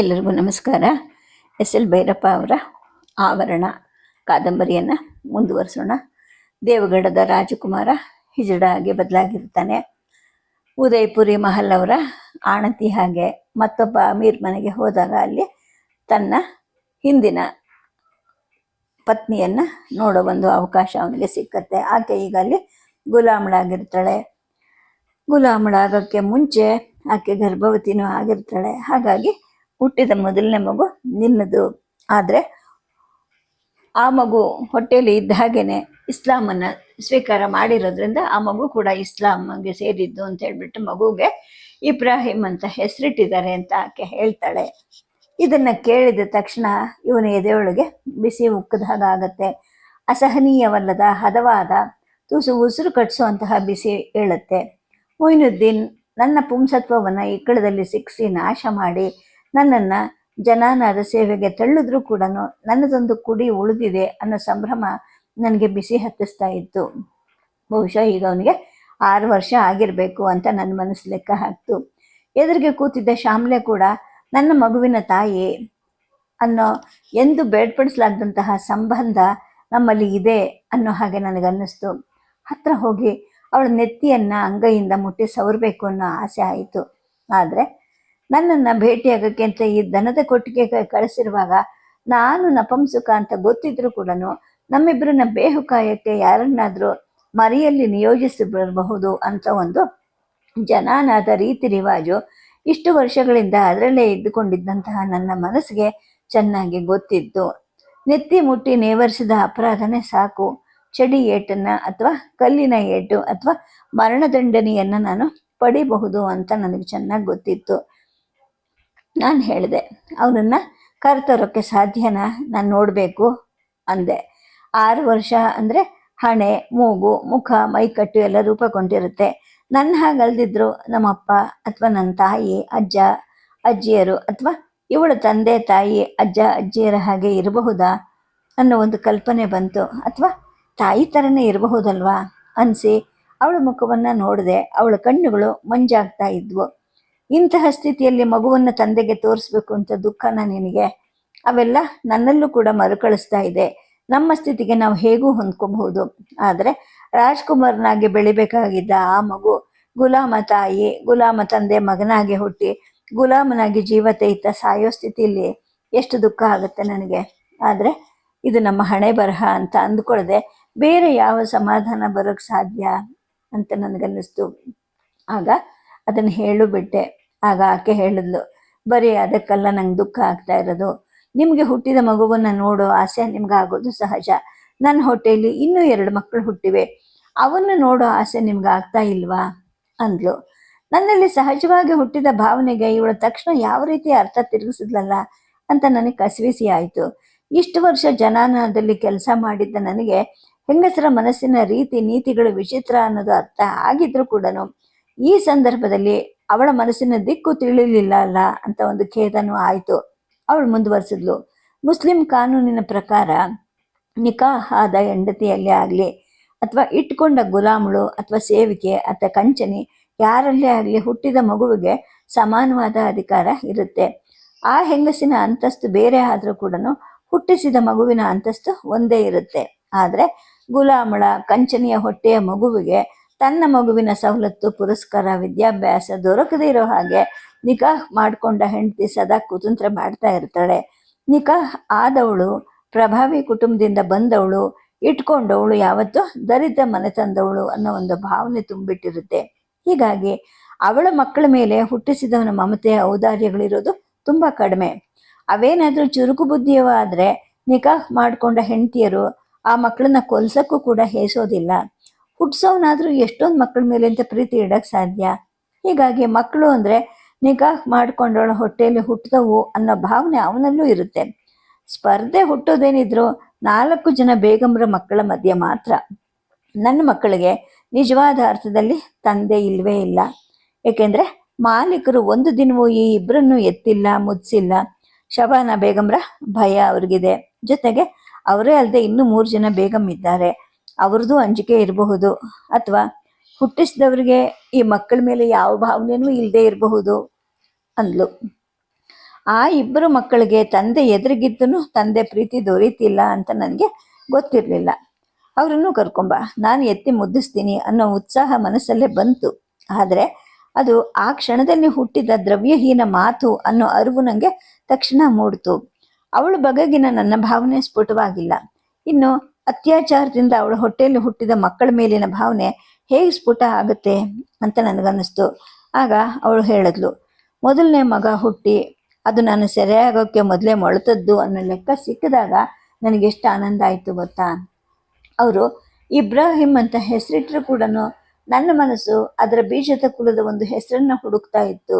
ಎಲ್ಲರಿಗೂ ನಮಸ್ಕಾರ. S L Bhyrappa ಅವರ ಆವರಣ ಕಾದಂಬರಿಯನ್ನು ಮುಂದುವರಿಸೋಣ. ದೇವಗಢದ ರಾಜಕುಮಾರ ಹಿಜಡ ಹಾಗೆ ಬದಲಾಗಿರ್ತಾನೆ ಉದಯಪುರಿ ಮಹಲ್ ಅವರ ಆಣತಿ ಹಾಗೆ ಮತ್ತೊಬ್ಬ ಅಮೀರ್ ಮನೆಗೆ ಹೋದಾಗ ಅಲ್ಲಿ ತನ್ನ ಹಿಂದಿನ ಪತ್ನಿಯನ್ನು ನೋಡೋ ಒಂದು ಅವಕಾಶ ಅವನಿಗೆ ಸಿಕ್ಕತ್ತೆ. ಆಕೆ ಈಗ ಅಲ್ಲಿ ಗುಲಾಮಳಾಗಿರ್ತಾಳೆ. ಗುಲಾಮಳಾಗೋಕ್ಕೆ ಮುಂಚೆ ಆಕೆ ಗರ್ಭವತಿನೂ ಆಗಿರ್ತಾಳೆ. ಹಾಗಾಗಿ ಹುಟ್ಟಿದ ಮೊದಲನೇ ಮಗು ನಿನ್ನದು. ಆದರೆ ಆ ಮಗು ಹೊಟ್ಟೆಯಲ್ಲಿ ಇದ್ದ ಹಾಗೇನೆ ಇಸ್ಲಾಮನ್ನು ಸ್ವೀಕಾರ ಮಾಡಿರೋದ್ರಿಂದ ಆ ಮಗು ಕೂಡ ಇಸ್ಲಾಮ್ಗೆ ಸೇರಿದ್ದು ಅಂತ ಹೇಳ್ಬಿಟ್ಟು ಮಗುಗೆ ಇಬ್ರಾಹಿಂ ಅಂತ ಹೆಸರಿಟ್ಟಿದ್ದಾರೆ ಅಂತ ಆಕೆ ಹೇಳ್ತಾಳೆ. ಇದನ್ನ ಕೇಳಿದ ತಕ್ಷಣ ಇವನ ಎದೆಯೊಳಗೆ ಬಿಸಿ ಉಕ್ಕದ ಹಾಗಾಗತ್ತೆ ಅಸಹನೀಯವಲ್ಲದ, ಹದವಾದ, ತುಸು ಉಸಿರು ಕಟ್ಟಿಸುವಂತಹ ಬಿಸಿ ಏಳುತ್ತೆ. ಮೊಯ್ನುದ್ದೀನ್, ನನ್ನ ಪುಂಸತ್ವವನ್ನು ಇಕ್ಕಳದಲ್ಲಿ ಸಿಕ್ಕಿಸಿ ನಾಶ ಮಾಡಿ. ನನ್ನನ್ನು ಜನಾನಾದ ಸೇವೆಗೆ ತಳ್ಳಿದ್ರೂ ಕೂಡ ನನ್ನದೊಂದು ಕುಡಿ ಉಳಿದಿದೆ ಅನ್ನೋ ಸಂಭ್ರಮ ನನಗೆ ಬಿಸಿ ಹತ್ತಿಸ್ತಾ ಇತ್ತು. ಬಹುಶಃ ಈಗ ಅವನಿಗೆ ಆರು ವರ್ಷ ಆಗಿರಬೇಕು ಅಂತ ನನ್ನ ಮನಸ್ಸು ಲೆಕ್ಕ ಹಾಕ್ತು. ಎದುರಿಗೆ ಕೂತಿದ್ದ ಶ್ಯಾಮ್ಲೆ ಕೂಡ ನನ್ನ ಮಗುವಿನ ತಾಯಿ ಅನ್ನೋ ಎಂದು ಬೇರ್ಪಡಿಸಲಾಗದಂತಹ ಸಂಬಂಧ ನಮ್ಮಲ್ಲಿ ಇದೆ ಅನ್ನೋ ಹಾಗೆ ನನಗನ್ನಿಸ್ತು. ಹತ್ರ ಹೋಗಿ ಅವಳ ನೆತ್ತಿಯನ್ನು ಅಂಗೈಯಿಂದ ಮುಟ್ಟಿ ಸವರಬೇಕು ಅನ್ನೋ ಆಸೆ ಆಯಿತು. ಆದರೆ ನನ್ನನ್ನು ಭೇಟಿಯಾಗಕ್ಕೆ ಅಂತ ಈ ದನದ ಕೊಟ್ಟಿಗೆ ಕಳಿಸಿರುವಾಗ ನಾನು ನಪಂಸುಕ ಅಂತ ಗೊತ್ತಿದ್ರು ಕೂಡ ನಮ್ಮಿಬ್ಬರನ್ನ ಬೇಹುಕಾಯಕ್ಕೆ ಯಾರನ್ನಾದರೂ ಮರಿಯಲ್ಲಿ ನಿಯೋಜಿಸಬರಬಹುದು ಅಂತ ಒಂದು ಜನಾನಾದ ರೀತಿ ರಿವಾಜು ಇಷ್ಟು ವರ್ಷಗಳಿಂದ ಅದರಲ್ಲೇ ಇದ್ದುಕೊಂಡಿದ್ದಂತಹ ನನ್ನ ಮನಸ್ಸಿಗೆ ಚೆನ್ನಾಗಿ ಗೊತ್ತಿತ್ತು. ನೆತ್ತಿ ಮುಟ್ಟಿ ನೇವರಿಸಿದ ಅಪರಾಧನೇ ಸಾಕು. ಚಡಿ ಏಟನ್ನ ಅಥವಾ ಕಲ್ಲಿನ ಏಟು ಅಥವಾ ಮರಣದಂಡನೆಯನ್ನು ನಾನು ಪಡಿಬಹುದು ಅಂತ ನನಗೆ ಚೆನ್ನಾಗಿ ಗೊತ್ತಿತ್ತು. ನಾನು ಹೇಳಿದೆ ಅವನನ್ನು ಕರ್ತರೋಕ್ಕೆ ಸಾಧ್ಯನಾ? ನಾನು ನೋಡಬೇಕು ಅಂದೆ. ಆರು ವರ್ಷ ಅಂದರೆ ಹಣೆ, ಮೂಗು, ಮುಖ, ಮೈಕಟ್ಟು ಎಲ್ಲ ರೂಪಗೊಂಡಿರುತ್ತೆ. ನನ್ನ ಹಾಗಲ್ದಿದ್ರು ನಮ್ಮಪ್ಪ ಅಥವಾ ನನ್ನ ತಾಯಿ, ಅಜ್ಜ, ಅಜ್ಜಿಯರು ಅಥವಾ ಇವಳ ತಂದೆ, ತಾಯಿ, ಅಜ್ಜ, ಅಜ್ಜಿಯರ ಹಾಗೆ ಇರಬಹುದಾ ಅನ್ನೋ ಒಂದು ಕಲ್ಪನೆ ಬಂತು. ಅಥವಾ ತಾಯಿ ಥರನೇ ಇರಬಹುದಲ್ವಾ? ಅನಿಸಿ ಅವಳ ಮುಖವನ್ನು ನೋಡಿದೆ, ಅವಳ ಕಣ್ಣುಗಳು ಮಂಜಾಗ್ತಾ ಇದ್ವು. ಇಂತಹ ಸ್ಥಿತಿಯಲ್ಲಿ ಮಗುವನ್ನು ತಂದೆಗೆ ತೋರಿಸ್ಬೇಕು ಅಂತ ದುಃಖನ ನಿನಗೆ, ಅವೆಲ್ಲ ನನ್ನಲ್ಲೂ ಕೂಡ ಮರುಕಳಿಸ್ತಾ ಇದೆ. ನಮ್ಮ ಸ್ಥಿತಿಗೆ ನಾವು ಹೇಗೂ ಹೊಂದ್ಕೋಬಹುದು. ಆದರೆ ರಾಜ್ಕುಮಾರ್ನಾಗಿ ಬೆಳಿಬೇಕಾಗಿದ್ದ ಆ ಮಗು ಗುಲಾಮ ತಾಯಿ, ಗುಲಾಮ ತಂದೆ ಮಗನಾಗಿ ಹುಟ್ಟಿ ಗುಲಾಮನಾಗಿ ಜೀವತೈತ ಸಾಯೋ ಸ್ಥಿತಿಯಲ್ಲಿ ಎಷ್ಟು ದುಃಖ ಆಗುತ್ತೆ ನನಗೆ? ಆದರೆ ಇದು ನಮ್ಮ ಹಣೆ ಬರಹ ಅಂತ ಅಂದ್ಕೊಳ್ಳದೆ ಬೇರೆ ಯಾವ ಸಮಾಧಾನ ಬರೋಕ್ಕೆ ಸಾಧ್ಯ ಅಂತ ನನಗನ್ನಿಸ್ತು. ಆಗ ಅದನ್ನು ಹೇಳು ಬಿಟ್ಟೆ ಆಗ ಆಕೆ ಹೇಳಿದ್ಲು, ಬರೀ ಅದಕ್ಕೆಲ್ಲ ನಂಗೆ ದುಃಖ ಆಗ್ತಾ ಇರೋದು. ನಿಮಗೆ ಹುಟ್ಟಿದ ಮಗುವನ್ನು ನೋಡೋ ಆಸೆ ನಿಮ್ಗಾಗೋದು ಸಹಜ. ನನ್ನ ಹೊಟ್ಟೆಯಲ್ಲಿ ಇನ್ನೂ ಎರಡು ಮಕ್ಕಳು ಹುಟ್ಟಿವೆ. ಅವನ್ನು ನೋಡೋ ಆಸೆ ನಿಮ್ಗೆ ಆಗ್ತಾ ಇಲ್ವಾ? ಅಂದ್ಲು. ನನ್ನಲ್ಲಿ ಸಹಜವಾಗಿ ಹುಟ್ಟಿದ ಭಾವನೆಗೆ ಇವಳ ತಕ್ಷಣ ಯಾವ ರೀತಿ ಅರ್ಥ ತಿರುಗಿಸಿದ್ಲಲ್ಲ ಅಂತ ನನಗೆ ಕಸಿವಿಸಿ ಆಯಿತು. ಇಷ್ಟು ವರ್ಷ ಜನಾನದಲ್ಲಿ ಕೆಲಸ ಮಾಡಿದ್ದ ನನಗೆ ಹೆಂಗಸರ ಮನಸ್ಸಿನ ರೀತಿ ನೀತಿಗಳು ವಿಚಿತ್ರ ಅನ್ನೋದು ಅರ್ಥ ಆಗಿದ್ರು ಕೂಡ ಈ ಸಂದರ್ಭದಲ್ಲಿ ಅವಳ ಮನಸ್ಸಿನ ದಿಕ್ಕು ತಿಳಿಲಿಲ್ಲ ಅಲ್ಲ ಅಂತ ಒಂದು ಖೇದನೂ ಆಯಿತು. ಅವಳು ಮುಂದುವರಿಸಿದ್ಲು. ಮುಸ್ಲಿಂ ಕಾನೂನಿನ ಪ್ರಕಾರ ನಿಕಾಹ ಆದ ಹೆಂಡತಿಯಲ್ಲೇ ಆಗಲಿ ಅಥವಾ ಇಟ್ಕೊಂಡ ಗುಲಾಮಳು ಅಥವಾ ಸೇವಿಕೆ ಅಥವಾ ಕಂಚನಿ ಯಾರಲ್ಲೇ ಆಗಲಿ ಹುಟ್ಟಿದ ಮಗುವಿಗೆ ಸಮಾನವಾದ ಅಧಿಕಾರ ಇರುತ್ತೆ. ಆ ಹೆಂಗಸಿನ ಅಂತಸ್ತು ಬೇರೆ ಆದರೂ ಕೂಡ ಹುಟ್ಟಿಸಿದ ಮಗುವಿನ ಅಂತಸ್ತು ಒಂದೇ ಇರುತ್ತೆ. ಆದರೆ ಗುಲಾಮಳ, ಕಂಚನಿಯ ಹೊಟ್ಟೆಯ ಮಗುವಿಗೆ ತನ್ನ ಮಗುವಿನ ಸವಲತ್ತು, ಪುರಸ್ಕಾರ, ವಿದ್ಯಾಭ್ಯಾಸ ದೊರಕದೇ ಇರೋ ಹಾಗೆ ನಿಕಾಹ್ ಮಾಡಿಕೊಂಡ ಹೆಂಡತಿ ಸದಾ ಕುತಂತ್ರ ಮಾಡ್ತಾ ಇರ್ತಾಳೆ. ನಿಕಾಹ್ ಆದವಳು, ಪ್ರಭಾವಿ ಕುಟುಂಬದಿಂದ ಬಂದವಳು, ಇಟ್ಕೊಂಡವಳು, ಯಾವತ್ತೂ ದರಿದ್ರ ಮನೆ ತಂದವಳು ಅನ್ನೋ ಒಂದು ಭಾವನೆ ತುಂಬಿಟ್ಟಿರುತ್ತೆ. ಹೀಗಾಗಿ ಅವಳ ಮಕ್ಕಳ ಮೇಲೆ ಹುಟ್ಟಿಸಿದವನ ಮಮತೆಯ ಔದಾರ್ಯಗಳಿರೋದು ತುಂಬ ಕಡಿಮೆ. ಅವೇನಾದರೂ ಚುರುಕು ಬುದ್ಧಿಯವಾದರೆ ನಿಕಾಹ್ ಮಾಡಿಕೊಂಡ ಹೆಂಡತಿಯರು ಆ ಮಕ್ಕಳನ್ನ ಕೊಲ್ಸಕ್ಕೂ ಕೂಡ ಹೇಸೋದಿಲ್ಲ. ಹುಟ್ಸೋನಾದ್ರೂ ಎಷ್ಟೊಂದು ಮಕ್ಕಳ ಮೇಲೆ ಅಂತ ಪ್ರೀತಿ ಇಡಕ್ಕೆ ಸಾಧ್ಯ? ಹೀಗಾಗಿ ಮಕ್ಕಳು ಅಂದರೆ ನಿಗಾಹ್ ಮಾಡ್ಕೊಂಡವಳ ಹೊಟ್ಟೆಯಲ್ಲಿ ಹುಟ್ಟಿದವು ಅನ್ನೋ ಭಾವನೆ ಅವನಲ್ಲೂ ಇರುತ್ತೆ. ಸ್ಪರ್ಧೆ ಹುಟ್ಟೋದೇನಿದ್ರು ನಾಲ್ಕು ಜನ ಬೇಗಂಬರ ಮಕ್ಕಳ ಮಧ್ಯೆ ಮಾತ್ರ. ನನ್ನ ಮಕ್ಕಳಿಗೆ ನಿಜವಾದ ಅರ್ಥದಲ್ಲಿ ತಂದೆ ಇಲ್ವೇ ಇಲ್ಲ. ಏಕೆಂದರೆ ಮಾಲೀಕರು ಒಂದು ದಿನವೂ ಈ ಇಬ್ಬರನ್ನು ಎತ್ತಿಲ್ಲ, ಮುದ್ಸಿಲ್ಲ. ಶಬಾನ ಬೇಗಂರ ಭಯ ಅವ್ರಿಗಿದೆ. ಜೊತೆಗೆ ಅವರೇ ಅಲ್ಲದೆ ಇನ್ನೂ ಮೂರು ಜನ ಬೇಗಂ ಇದ್ದಾರೆ. ಅವ್ರದ್ದು ಅಂಜಿಕೆ ಇರಬಹುದು. ಅಥವಾ ಹುಟ್ಟಿಸಿದವ್ರಿಗೆ ಈ ಮಕ್ಕಳ ಮೇಲೆ ಯಾವ ಭಾವನೆನೂ ಇಲ್ಲದೆ ಇರಬಹುದು ಅಂದ್ಲು. ಆ ಇಬ್ಬರು ಮಕ್ಕಳಿಗೆ ತಂದೆ ಎದುರಿಗಿದ್ದನು ತಂದೆ ಪ್ರೀತಿ ದೊರೀತಿಲ್ಲ ಅಂತ ನನಗೆ ಗೊತ್ತಿರಲಿಲ್ಲ. ಅವರನ್ನು ಕರ್ಕೊಂಬ, ನಾನು ಎತ್ತಿ ಮುದ್ದಿಸ್ತೀನಿ ಅನ್ನೋ ಉತ್ಸಾಹ ಮನಸ್ಸಲ್ಲೇ ಬಂತು. ಆದರೆ ಅದು ಆ ಕ್ಷಣದಲ್ಲಿ ಹುಟ್ಟಿದ ದ್ರವ್ಯಹೀನ ಮಾತು ಅನ್ನೋ ಅರಿವು ನನಗೆ ತಕ್ಷಣ ಮೂಡ್ತು. ಅವಳ ಬಗೆಗಿನ ನನ್ನ ಭಾವನೆ ಸ್ಫುಟವಾಗಿಲ್ಲ. ಇನ್ನು ಅತ್ಯಾಚಾರದಿಂದ ಅವಳ ಹೊಟ್ಟೆಯಲ್ಲಿ ಹುಟ್ಟಿದ ಮಕ್ಕಳ ಮೇಲಿನ ಭಾವನೆ ಹೇಗೆ ಸ್ಫುಟ ಆಗುತ್ತೆ ಅಂತ ನನಗನ್ನಿಸ್ತು. ಆಗ ಅವಳು ಹೇಳಿದ್ಲು, ಮೊದಲನೇ ಮಗ ಹುಟ್ಟಿ, ಅದು ನಾನು ಸೆರೆಯಾಗೋಕ್ಕೆ ಮೊದಲೇ ಮೊಳತದ್ದು ಅನ್ನೋ ಲೆಕ್ಕ ಸಿಕ್ಕಿದಾಗ ನನಗೆಷ್ಟು ಆನಂದ ಆಯಿತು ಗೊತ್ತಾ? ಅವರು, ಇಬ್ರಾಹಿಂ ಅಂತ ಹೆಸರಿಟ್ಟರು ಕೂಡ ನನ್ನ ಮನಸ್ಸು ಅದರ ಬೀಜದ ಕುಲದ ಒಂದು ಹೆಸರನ್ನು ಹುಡುಕ್ತಾ ಇತ್ತು.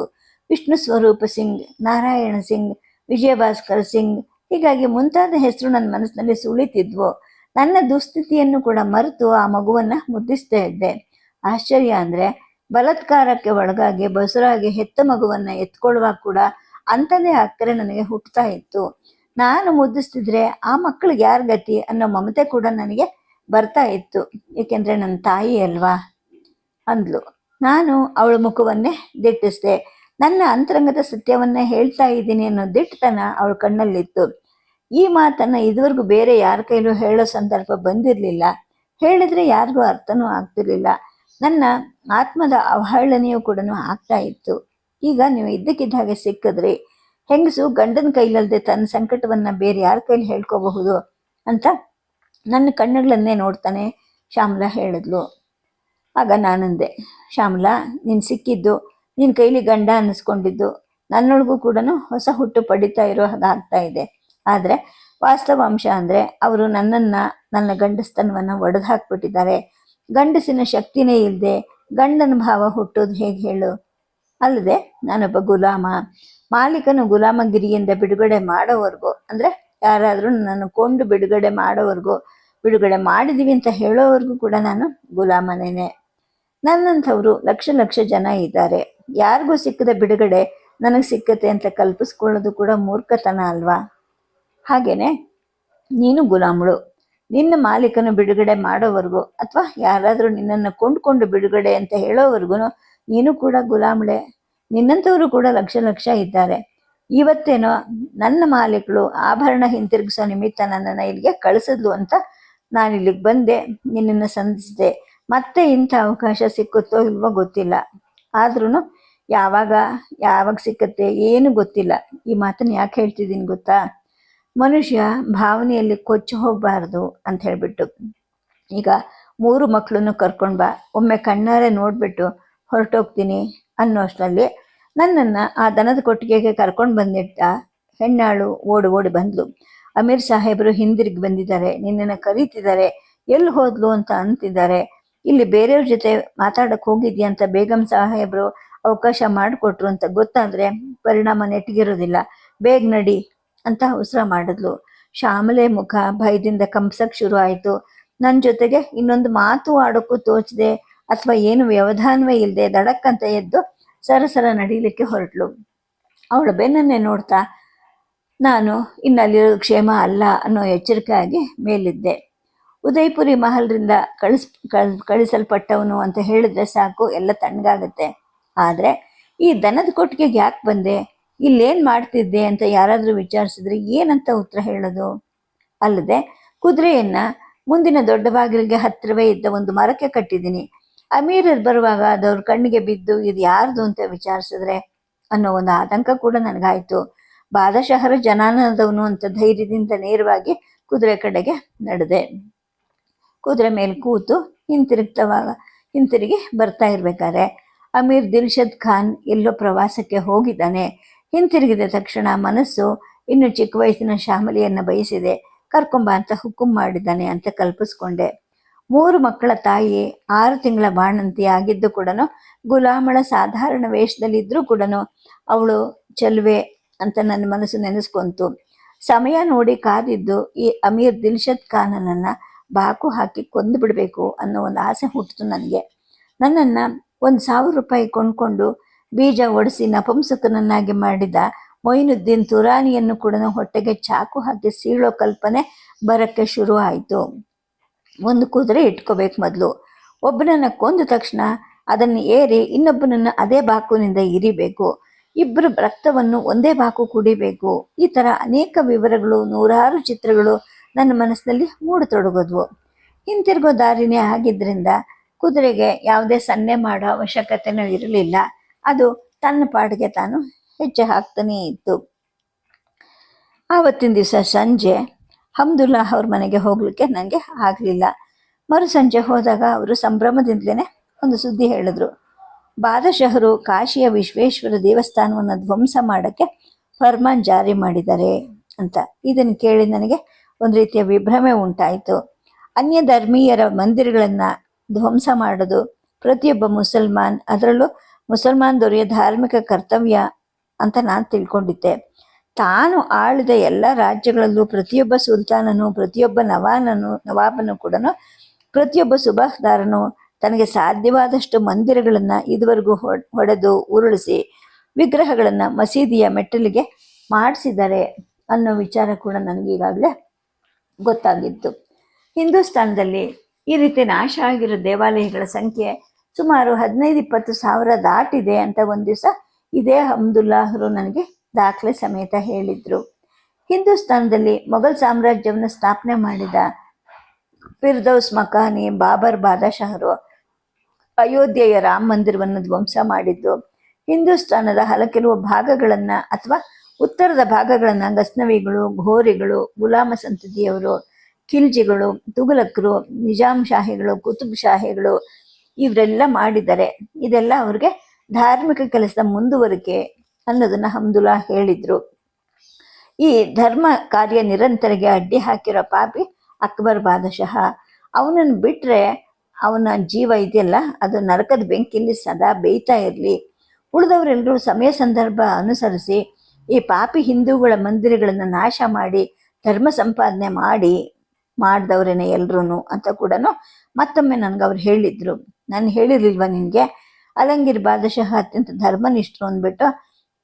ವಿಷ್ಣು ಸ್ವರೂಪ ಸಿಂಗ್, ನಾರಾಯಣ ಸಿಂಗ್, ವಿಜಯಭಾಸ್ಕರ್ ಸಿಂಗ್, ಹೀಗಾಗಿ ಮುಂತಾದ ಹೆಸರು ನನ್ನ ಮನಸ್ಸಿನಲ್ಲಿ ಸುಳಿತಿದ್ವು. ನನ್ನ ದುಸ್ಥಿತಿಯನ್ನು ಕೂಡ ಮರೆತು ಆ ಮಗುವನ್ನ ಮುದ್ದಿಸ್ತಾ ಇದ್ದೆ. ಆಶ್ಚರ್ಯ ಅಂದ್ರೆ, ಬಲತ್ಕಾರಕ್ಕೆ ಒಳಗಾಗಿ ಬಸುರಾಗಿ ಹೆತ್ತ ಮಗುವನ್ನ ಎತ್ಕೊಳ್ಳುವಾಗ ಕೂಡ ಅಂಥದೇ ಅಕ್ಕರೆ ನನಗೆ ಹುಟ್ಟುತ್ತಾ ಇತ್ತು. ನಾನು ಮುದ್ದಿಸ್ತಿದ್ರೆ ಆ ಮಕ್ಕಳಿಗೆ ಯಾರ ಗತಿ ಅನ್ನೋ ಮಮತೆ ಕೂಡ ನನಗೆ ಬರ್ತಾ ಇತ್ತು. ಏಕೆಂದ್ರೆ ನನ್ನ ತಾಯಿ ಅಲ್ವಾ? ಅಂದ್ಲು. ನಾನು ಅವಳ ಮುಖವನ್ನೇ ದಿಟ್ಟಿಸಿದೆ. ನನ್ನ ಅಂತರಂಗದ ಸತ್ಯವನ್ನ ಹೇಳ್ತಾ ಇದ್ದೀನಿ ಅನ್ನೋ ದಿಟ್ಟತನ ಅವಳ ಕಣ್ಣಲ್ಲಿತ್ತು. ಈ ಮಾತನ್ನ ಇದುವರೆಗೂ ಬೇರೆ ಯಾರ ಕೈಲೂ ಹೇಳೋ ಸಂದರ್ಭ ಬಂದಿರಲಿಲ್ಲ. ಹೇಳಿದ್ರೆ ಯಾರಿಗೂ ಅರ್ಥನೂ ಆಗ್ತಿರ್ಲಿಲ್ಲ. ನನ್ನ ಆತ್ಮದ ಅವಹೇಳನೆಯೂ ಕೂಡ ಆಗ್ತಾ ಇತ್ತು. ಈಗ ನೀವು ಇದ್ದಕ್ಕಿದ್ದ ಹಾಗೆ ಸಿಕ್ಕಿದ್ರಿ ಹೆಂಗಸು ಗಂಡನ ಕೈಲಲ್ಲದೆ ತನ್ನ ಸಂಕಟವನ್ನ ಬೇರೆ ಯಾರ ಕೈಲಿ ಹೇಳ್ಕೋಬಹುದು ಅಂತ ನನ್ನ ಕಣ್ಣುಗಳನ್ನೇ ನೋಡ್ತಾನೆ ಶ್ಯಾಮಲಾ ಹೇಳಿದ್ಲು. ಆಗ ನಾನಂದೆ, ಶ್ಯಾಮಲಾ, ನೀನು ಸಿಕ್ಕಿದ್ದು ನಿನ್ನ ಕೈಲಿ ಗಂಡ ಅನ್ನಿಸ್ಕೊಂಡಿದ್ದು ನನ್ನೊಳಗೂ ಕೂಡ ಹೊಸ ಹುಟ್ಟು ಪಡಿತಾ ಇರೋ ಹಾಗೆ ಆಗ್ತಾ ಇದೆ. ಆದರೆ ವಾಸ್ತವಾಂಶ ಅಂದರೆ ಅವರು ನನ್ನನ್ನು, ನನ್ನ ಗಂಡಸ್ತನವನ್ನು ಒಡೆದು ಹಾಕ್ಬಿಟ್ಟಿದ್ದಾರೆ. ಗಂಡಸಿನ ಶಕ್ತಿನೇ ಇಲ್ಲದೆ ಗಂಡನ ಭಾವ ಹುಟ್ಟೋದು ಹೇಗೆ ಹೇಳು? ಅಲ್ಲದೆ ನಾನೊಬ್ಬ ಗುಲಾಮ. ಮಾಲೀಕನು ಗುಲಾಮಗಿರಿಯಿಂದ ಬಿಡುಗಡೆ ಮಾಡೋವರೆಗೂ, ಅಂದರೆ ಯಾರಾದರೂ ನನ್ನನ್ನು ಕೊಂಡು ಬಿಡುಗಡೆ ಮಾಡೋವರೆಗೂ ಬಿಡುಗಡೆ ಮಾಡಿದೀವಿ ಅಂತ ಹೇಳೋವರೆಗೂ ಕೂಡ ನಾನು ಗುಲಾಮನೇನೆ. ನನ್ನಂಥವ್ರು ಲಕ್ಷ ಲಕ್ಷ ಜನ ಇದ್ದಾರೆ. ಯಾರಿಗೂ ಸಿಕ್ಕದ ಬಿಡುಗಡೆ ನನಗೆ ಸಿಕ್ಕತ್ತೆ ಅಂತ ಕಲ್ಪಿಸ್ಕೊಳ್ಳೋದು ಕೂಡ ಮೂರ್ಖತನ ಅಲ್ವಾ? ಹಾಗೇನೆ, ನೀನು ಗುಲಾಮಳು. ನಿನ್ನ ಮಾಲೀಕನು ಬಿಡುಗಡೆ ಮಾಡೋವರೆಗೂ ಅಥವಾ ಯಾರಾದರೂ ನಿನ್ನನ್ನು ಕೊಂಡ್ಕೊಂಡು ಬಿಡುಗಡೆ ಅಂತ ಹೇಳೋವರೆಗೂ ನೀನು ಕೂಡ ಗುಲಾಮಳೆ. ನಿನ್ನಂಥವರು ಕೂಡ ಲಕ್ಷ ಲಕ್ಷ ಇದ್ದಾರೆ. ಇವತ್ತೇನೋ ನನ್ನ ಮಾಲೀಕಳು ಆಭರಣ ಹಿಂತಿರುಗಿಸೋ ನಿಮಿತ್ತ ನನ್ನನ್ನು ಇಲ್ಲಿಗೆ ಕಳಿಸಿದ್ಲು ಅಂತ ನಾನು ಇಲ್ಲಿಗೆ ಬಂದೆ, ನಿನ್ನನ್ನು ಸಂಧಿಸಿದೆ. ಮತ್ತೆ ಇಂಥ ಅವಕಾಶ ಸಿಕ್ಕುತ್ತೋ ಇಲ್ವೋ ಗೊತ್ತಿಲ್ಲ. ಆದ್ರೂ ಯಾವಾಗ ಯಾವಾಗ ಸಿಕ್ಕತ್ತೆ ಏನು ಗೊತ್ತಿಲ್ಲ. ಈ ಮಾತನ್ನು ಯಾಕೆ ಹೇಳ್ತಿದ್ದೀನಿ ಗೊತ್ತಾ? ಮನುಷ್ಯ ಭಾವನೆಯಲ್ಲಿ ಕೊಚ್ಚಿ ಹೋಗಬಾರ್ದು ಅಂತ ಹೇಳಿಬಿಟ್ಟು. ಈಗ ಮೂರು ಮಕ್ಕಳನ್ನು ಕರ್ಕೊಂಡು ಬಾ, ಒಮ್ಮೆ ಕಣ್ಣಾರೆ ನೋಡಿಬಿಟ್ಟು ಹೊರಟೋಗ್ತೀನಿ ಅನ್ನೋಷ್ಟರಲ್ಲಿ ನನ್ನನ್ನು ಆ ದನದ ಕೊಟ್ಟಿಗೆಗೆ ಕರ್ಕೊಂಡು ಬಂದಿಟ್ಟ ಹೆಣ್ಣಾಳು ಓಡಿ ಓಡಿ ಬಂದ್ಲು. ಅಮೀರ್ ಸಾಹೇಬರು ಹಿಂದಿರುಗಿ ಬಂದಿದ್ದಾರೆ, ನಿನ್ನನ್ನು ಕರೀತಿದ್ದಾರೆ ಎಲ್ಲಿ ಹೋದ್ಲು ಅಂತ ಅಂತಿದ್ದಾರೆ. ಇಲ್ಲಿ ಬೇರೆಯವ್ರ ಜೊತೆ ಮಾತಾಡಕ್ಕೆ ಹೋಗಿದ್ಯಾ ಅಂತ ಬೇಗಂ ಸಾಹೇಬರು ಅವಕಾಶ ಮಾಡಿಕೊಟ್ರು ಅಂತ ಗೊತ್ತಾದರೆ ಪರಿಣಾಮ ನೆಟ್ಟಿಗಿರೋದಿಲ್ಲ. ಬೇಗ ನಡಿ ಅಂತ ಅವಸರ ಮಾಡಿದ್ಲು. ಶ್ಯಾಮಲೆ ಮುಖ ಭಯದಿಂದ ಕಂಪ್ಸಕ್ ಶುರು ಆಯಿತು ನನ್ನ ಜೊತೆಗೆ ಇನ್ನೊಂದು ಮಾತು ಆಡೋಕ್ಕೂ ತೋಚದೆ, ಅಥವಾ ಏನು ವ್ಯವಧಾನವೇ ಇಲ್ಲದೆ ದಡಕ್ಕಂತ ಎದ್ದು ಸರಸರ ನಡೀಲಿಕ್ಕೆ ಹೊರಟ್ಲು. ಅವಳ ಬೆನ್ನನ್ನೇ ನೋಡ್ತಾ, ನಾನು ಇನ್ನಲ್ಲಿರೋದು ಕ್ಷೇಮ ಅಲ್ಲ ಅನ್ನೋ ಎಚ್ಚರಿಕೆ ಆಗಿ ಮೇಲಿದ್ದೆ. ಉದಯ್ಪುರಿ ಮಹಲ್ರಿಂದ ಕಳಿಸ್, ಕಳ್- ಕಳಿಸಲ್ಪಟ್ಟವನು ಅಂತ ಹೇಳಿದ್ರೆ ಸಾಕು, ಎಲ್ಲ ತಣ್ಣಗಾಗತ್ತೆ. ಆದರೆ ಈ ದನದ ಕೊಟ್ಟಿಗೆಗೆ ಯಾಕೆ ಬಂದೆ? ಇಲ್ಲೇನು ಮಾಡ್ತಿದ್ದೆ ಅಂತ ಯಾರಾದರೂ ವಿಚಾರಿಸಿದ್ರೆ ಏನಂತ ಉತ್ತರ ಹೇಳೋದು? ಅಲ್ಲದೆ, ಕುದುರೆಯನ್ನು ಮುಂದಿನ ದೊಡ್ಡ ಬಾಗಿಲಿಗೆ ಹತ್ತಿರವೇ ಇದ್ದ ಒಂದು ಮರಕ್ಕೆ ಕಟ್ಟಿದ್ದೀನಿ. ಅಮೀರ್ ಬರುವಾಗ ಅದವ್ರ ಕಣ್ಣಿಗೆ ಬಿದ್ದು ಇದು ಯಾರ್ದು ಅಂತ ವಿಚಾರಿಸಿದ್ರೆ ಅನ್ನೋ ಒಂದು ಆತಂಕ ಕೂಡ ನನಗಾಯಿತು. ಬಾದಶಹರ ಜನಾನದವನು ಅಂತ ಧೈರ್ಯದಿಂದ ನೇರವಾಗಿ ಕುದುರೆ ಕಡೆಗೆ ನಡೆದೆ. ಕುದುರೆ ಮೇಲೆ ಕೂತು ಹಿಂತಿರುಗ್ತವಾಗ, ಹಿಂತಿರುಗಿ ಬರ್ತಾ ಇರ್ಬೇಕಾದ್ರೆ ಅಮೀರ್ ದಿಲ್ಶದ್ ಖಾನ್ ಎಲ್ಲೋ ಪ್ರವಾಸಕ್ಕೆ ಹೋಗಿದ್ದಾನೆ. ಹಿಂತಿರುಗಿದ ತಕ್ಷಣ ಮನಸ್ಸು ಇನ್ನು ಚಿಕ್ಕ ವಯಸ್ಸಿನ ಶ್ಯಾಮಲಿಯನ್ನು ಬಯಸಿದೆ, ಕರ್ಕೊಂಬ ಅಂತ ಹುಕ್ಕುಂ ಮಾಡಿದ್ದಾನೆ ಅಂತ ಕಲ್ಪಿಸ್ಕೊಂಡೆ. ಮೂರು ಮಕ್ಕಳ ತಾಯಿ ಆರು ತಿಂಗಳ ಬಾಣಂತಿ ಆಗಿದ್ದು ಕೂಡ ಗುಲಾಮಳ ಸಾಧಾರಣ ವೇಷದಲ್ಲಿದ್ದರೂ ಕೂಡ ಅವಳು ಚಲುವೆ ಅಂತ ನನ್ನ ಮನಸ್ಸು ನೆನೆಸ್ಕೊಂತು. ಸಮಯ ನೋಡಿ ಕಾದಿದ್ದು ಈ ಅಮೀರ್ ದಿಲ್ಶದ್ ಖಾನನನ್ನು ಬಾಕು ಹಾಕಿ ಕೊಂದು ಬಿಡಬೇಕು ಅನ್ನೋ ಒಂದು ಆಸೆ ಹುಟ್ಟಿತು ನನಗೆ. ನನ್ನನ್ನು ಒಂದು ಸಾವಿರ ರೂಪಾಯಿ ಕೊಂಡ್ಕೊಂಡು ಬೀಜ ಒಡಿಸಿ ನಪುಂಸಕನನ್ನಾಗಿ ಮಾಡಿದ ಮೊಯಿನುದ್ದೀನ್ ತುರಾನಿಯನ್ನು ಕೂಡ ಹೊಟ್ಟೆಗೆ ಚಾಕು ಹಾಕಿ ಸೀಳೋ ಕಲ್ಪನೆ ಬರಕ್ಕೆ ಶುರು ಆಯಿತು ಒಂದು ಕುದುರೆ ಇಟ್ಕೋಬೇಕು ಮೊದಲು. ಒಬ್ಬನನ್ನು ಕೊಂದ ತಕ್ಷಣ ಅದನ್ನು ಏರಿ ಇನ್ನೊಬ್ಬನನ್ನು ಅದೇ ಬಾಕುನಿಂದ ಇರಿಬೇಕು. ಇಬ್ಬರು ರಕ್ತವನ್ನು ಒಂದೇ ಬಾಕು ಕುಡಿಬೇಕು. ಈ ಥರ ಅನೇಕ ವಿವರಗಳು, ನೂರಾರು ಚಿತ್ರಗಳು ನನ್ನ ಮನಸ್ಸಿನಲ್ಲಿ ಮೂಡತೊಡಗೋದ್ವು. ಹಿಂತಿರುಗೋ ದಾರಿನೇ ಆಗಿದ್ದರಿಂದ ಕುದುರೆಗೆ ಯಾವುದೇ ಸನ್ನೆ ಮಾಡೋ ಅವಶ್ಯಕತೆನೂ ಇರಲಿಲ್ಲ. ಅದು ತನ್ನ ಪಾಡಿಗೆ ತಾನು ಹೆಜ್ಜೆ ಹಾಕ್ತಾನೇ ಇತ್ತು. ಆವತ್ತಿನ ದಿವಸ ಸಂಜೆ ಹಮ್ದುಲ್ಲಾ ಅವ್ರ ಮನೆಗೆ ಹೋಗ್ಲಿಕ್ಕೆ ನನಗೆ ಆಗಲಿಲ್ಲ. ಮರು ಸಂಜೆ ಹೋದಾಗ ಅವರು ಸಂಭ್ರಮದಿಂದಲೇ ಒಂದು ಸುದ್ದಿ ಹೇಳಿದ್ರು. ಬಾದಶಹರು ಕಾಶಿಯ ವಿಶ್ವೇಶ್ವರ ದೇವಸ್ಥಾನವನ್ನು ಧ್ವಂಸ ಮಾಡೋಕ್ಕೆ ಫರ್ಮಾನ್ ಜಾರಿ ಮಾಡಿದ್ದಾರೆ ಅಂತ. ಇದನ್ನು ಕೇಳಿ ನನಗೆ ಒಂದು ರೀತಿಯ ವಿಭ್ರಮೆ ಉಂಟಾಯಿತು. ಅನ್ಯ ಧರ್ಮೀಯರ ಮಂದಿರಗಳನ್ನು ಧ್ವಂಸ ಮಾಡೋದು ಪ್ರತಿಯೊಬ್ಬ ಮುಸಲ್ಮಾನ್ ಅದರಲ್ಲೂ ಮುಸಲ್ಮಾನ್ ಧಾರ್ಮಿಕ ಕರ್ತವ್ಯ ಅಂತ ನಾನು ತಿಳ್ಕೊಂಡಿದ್ದೆ. ತಾನು ಆಳಿದ ಎಲ್ಲ ರಾಜ್ಯಗಳಲ್ಲೂ ಪ್ರತಿಯೊಬ್ಬ ಸುಲ್ತಾನನು, ಪ್ರತಿಯೊಬ್ಬ ನವಾನನು, ನವಾಬನು ಕೂಡ ಪ್ರತಿಯೊಬ್ಬ ಸುಬಾಹ್ದಾರನು ತನಗೆ ಸಾಧ್ಯವಾದಷ್ಟು ಮಂದಿರಗಳನ್ನು ಇದುವರೆಗೂ ಹೊಡ್- ಹೊಡೆದು ಉರುಳಿಸಿ ವಿಗ್ರಹಗಳನ್ನು ಮಸೀದಿಯ ಮೆಟ್ಟಲಿಗೆ ಮಾಡಿಸಿದ್ದಾರೆ ಅನ್ನೋ ವಿಚಾರ ಕೂಡ ನನಗೀಗಾಗಲೇ ಗೊತ್ತಾಗಿತ್ತು ಹಿಂದೂಸ್ತಾನದಲ್ಲಿ ಈ ರೀತಿ ನಾಶ ಆಗಿರೋ ದೇವಾಲಯಗಳ ಸಂಖ್ಯೆ ಸುಮಾರು ಹದಿನೈದು, ಇಪ್ಪತ್ತು ಸಾವಿರ ದಾಟಿದೆ ಅಂತ ಒಂದು ದಿವಸ ಇದೇ ಹಮ್ದುಲ್ಲಾಹರು ನನಗೆ ದಾಖಲೆ ಸಮೇತ ಹೇಳಿದ್ರು. ಹಿಂದೂಸ್ತಾನದಲ್ಲಿ ಮೊಘಲ್ ಸಾಮ್ರಾಜ್ಯವನ್ನು ಸ್ಥಾಪನೆ ಮಾಡಿದ ಫಿರ್ದೌಸ್ ಮಕಾನಿ, ಬಾಬರ್ ಬಾದಶಾಹರು ಅಯೋಧ್ಯೆಯ ರಾಮ ಮಂದಿರವನ್ನು ಧ್ವಂಸ ಮಾಡಿದ್ದು. ಹಿಂದೂಸ್ತಾನದ ಹಲ ಕೆಲವು ಭಾಗಗಳನ್ನ ಅಥವಾ ಉತ್ತರದ ಭಾಗಗಳನ್ನ ಗಸ್ನವಿಗಳು, ಘೋರಿಗಳು, ಗುಲಾಮ ಸಂತತಿಯವರು, ಖಿಲ್ಜಿಗಳು, ತುಘಲಕರು ನಿಜಾಮ್ ಶಾಹಿಗಳು, ಕುತುಬ್ ಶಾಹಿಗಳು ಇವರೆಲ್ಲ ಮಾಡಿದ್ದಾರೆ ಇದೆಲ್ಲ ಅವ್ರಿಗೆ ಧಾರ್ಮಿಕ ಕೆಲಸದ ಮುಂದುವರಿಕೆ ಅನ್ನೋದನ್ನ ಹಮ್ದುಲ್ಲಾ ಹೇಳಿದ್ರು. ಈ ಧರ್ಮ ಕಾರ್ಯ ನಿರಂತರಗೆ ಅಡ್ಡಿ ಹಾಕಿರೋ ಪಾಪಿ ಅಕ್ಬರ್ ಬಾದಶಃ ಅವನನ್ನು ಬಿಟ್ರೆ ಅವನ ಜೀವ ಇದೆಯಲ್ಲ, ಅದು ನರಕದ ಬೆಂಕಿಲಿ ಸದಾ ಬೇಯ್ತಾ ಇರಲಿ. ಉಳಿದವರೆಲ್ಲರೂ ಸಮಯ ಸಂದರ್ಭ ಅನುಸರಿಸಿ ಈ ಪಾಪಿ ಹಿಂದೂಗಳ ಮಂದಿರಗಳನ್ನು ನಾಶ ಮಾಡಿ, ಧರ್ಮ ಸಂಪಾದನೆ ಮಾಡಿ ಮಾಡಿದವ್ರೇನೆ ಎಲ್ರೂ ಅಂತ ಕೂಡ ಮತ್ತೊಮ್ಮೆ ನನಗೆ ಅವ್ರು ಹೇಳಿದ್ರು. ನಾನು ಹೇಳಿರ್ಲಿಲ್ವ ನಿನಗೆ? ಅಲಂಗಿರ್ ಬಾದಶಃ ಅತ್ಯಂತ ಧರ್ಮನಿಷ್ಠರು ಅಂದ್ಬಿಟ್ಟು